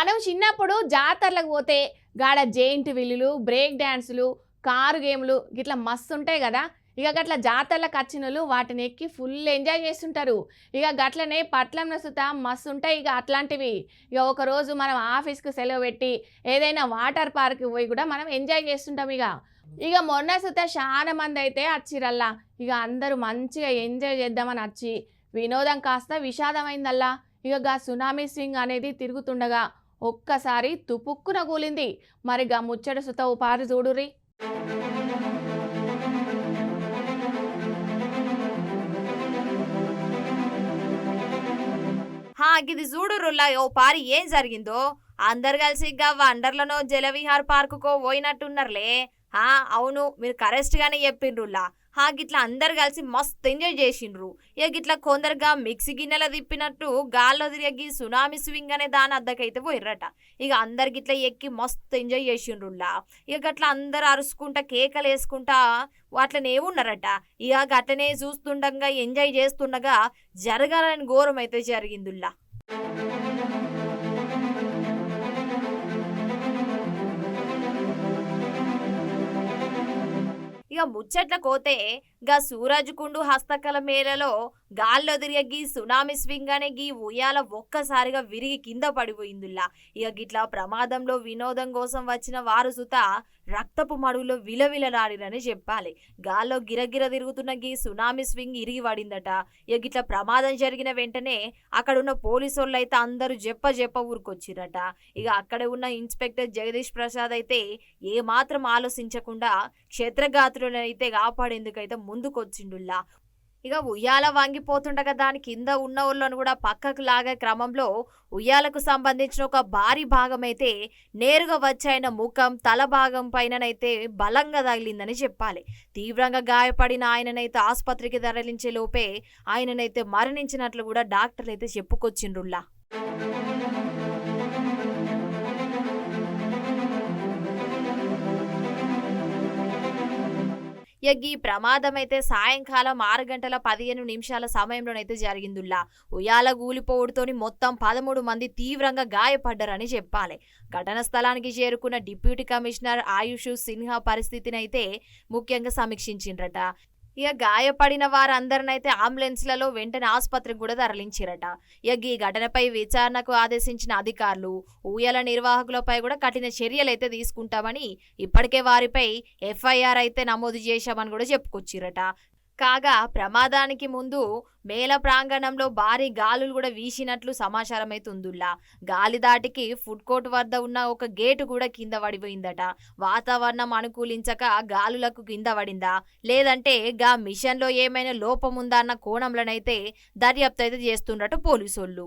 మనం చిన్నప్పుడు జాతరలకు పోతే గాడ జెయింట్ విల్లులు బ్రేక్ డ్యాన్సులు కారు గేమ్లు గిట్లా మస్తు ఉంటాయి కదా. ఇక గట్ల జాతరలకు వచ్చిన వాళ్ళు వాటిని ఎక్కి ఫుల్ ఎంజాయ్ చేస్తుంటారు. ఇక గట్లనే పట్లంలో సుత మస్తు ఉంటాయి ఇక అట్లాంటివి. ఇక ఒకరోజు మనం ఆఫీస్కి సెలవు పెట్టి ఏదైనా వాటర్ పార్క్కి పోయి కూడా మనం ఎంజాయ్ చేస్తుంటాం ఇక. ఇక మొన్న సుత చాలా మంది అయితే వచ్చిరల్లా ఇక అందరూ మంచిగా ఎంజాయ్ చేద్దామని వచ్చి వినోదం కాస్త విషాదమైందల్లా. ఇక గా సునామీ స్వింగ్ అనేది తిరుగుతుండగా ఒక్కసారి తుపుక్కున కూలింది మరిగా ముచ్చట సుత ఓ పారి చూడురి గిది చూడు ఓ పారి ఏం జరిగిందో? అందరు కలిసి గవ్వ అండర్లోనో జలవిహార్ పార్కుకో పోయినట్టున్నారులే హా అవును మీరు కరెక్ట్ గానే హా గిట్లా అందరు కలిసి మస్తు ఎంజాయ్ చేసిండ్రు. ఇక గిట్లా కొందరుగా మిక్సీ గిన్నెల తిప్పినట్టు గాల్లో తిరిగి సునామీ స్వింగ్ అనే దాని అద్దకైతే పోయిర్రట. ఇక అందరు గిట్లా ఎక్కి మస్తు ఎంజాయ్ చేసిండ్రులా. ఇక గట్లా అందరు అరుచుకుంటా కేకలు వేసుకుంటా అట్లనే ఉన్నారట. ఇక గట్లనే చూస్తుండగా ఎంజాయ్ చేస్తుండగా జరగాలని ఘోరం అయితే జరిగిందిల్లా. ముచ్చట్ల కోతే గా సూరజ్కుండు హస్తకళ మేళలో గాల్లో తిరిగి సునామీ స్వింగ్ అనే గీ ఉయ్యాల ఒక్కసారిగా విరిగి కింద పడిపోయిందిలా ఇక గిట్లా ప్రమాదంలో వినోదం కోసం వచ్చిన వారు సుత రక్తపు మడుగులో విలవిలలాడిరని చెప్పాలి. గాల్లో గిరగిర తిరుగుతున్న గీ సునామీ స్వింగ్ ఇరిగి పడిందట. ఇక గిట్లా ప్రమాదం జరిగిన వెంటనే అక్కడున్న పోలీసు వాళ్ళు అయితే అందరూ జెప్ప జెప్ప ఊరుకొచ్చిరట. ఇక అక్కడ ఉన్న ఇన్స్పెక్టర్ జగదీష్ ప్రసాద్ అయితే ఏ మాత్రం ఆలోచించకుండా క్షేత్రఘాతులను అయితే కాపాడేందుకైతే ముందుకొచ్చిండుల్లా. ఇక ఉయ్యాల వంగిపోతుండగా దాని కింద ఉన్న ఊళ్ళను కూడా పక్కకు లాగే క్రమంలో ఉయ్యాలకు సంబంధించిన ఒక భారీ భాగం అయితే నేరుగా వచ్చాయన ముఖం తల భాగం పైననైతే బలంగా తగిలిందని చెప్పాలి. తీవ్రంగా గాయపడిన ఆయననైతే ఆసుపత్రికి తరలించే లోపే ఆయననైతే మరణించినట్లు కూడా డాక్టర్లు అయితే చెప్పుకొచ్చిండ్రుల్లా ఇక ఈ ప్రమాదం అయితే సాయంకాలం ఆరు గంటల పదిహేను నిమిషాల సమయంలోనైతే జరిగిందిలా ఉయ్యాల గూలిపోవుడుతోని మొత్తం పదమూడు మంది తీవ్రంగా గాయపడ్డారని చెప్పాలి. ఘటన స్థలానికి చేరుకున్న డిప్యూటీ కమిషనర్ ఆయుష్ సిన్హా పరిస్థితిని అయితే ముఖ్యంగా సమీక్షించిండ్రట. ఇక గాయపడిన వారందరినైతే అంబులెన్స్లలో వెంటనే ఆసుపత్రికి కూడా తరలించారట. ఇక ఈ ఘటనపై విచారణకు ఆదేశించిన అధికారులు ఊయల నిర్వాహకులపై కూడా కఠిన చర్యలు అయితే తీసుకుంటామని ఇప్పటికే వారిపై ఎఫ్ఐఆర్ అయితే నమోదు చేశామని కూడా చెప్పుకొచ్చిరట. కాగా ప్రమాదానికి ముందు మేళ ప్రాంగణంలో భారీ గాలులు కూడా వీసినట్లు సమాచారం అయితే ఉందిలా గాలి దాటికి ఫుడ్ కోర్ట్ వద్ద ఉన్న ఒక గేటు కూడా కింద పడిపోయిందట. వాతావరణం అనుకూలించక గాలులకు కింద పడిందా? లేదంటే గా మిషన్లో ఏమైనా లోపం ఉందా అన్న కోణంలోనైతే దర్యాప్తు అయితే చేస్తుండట పోలీసోళ్ళు.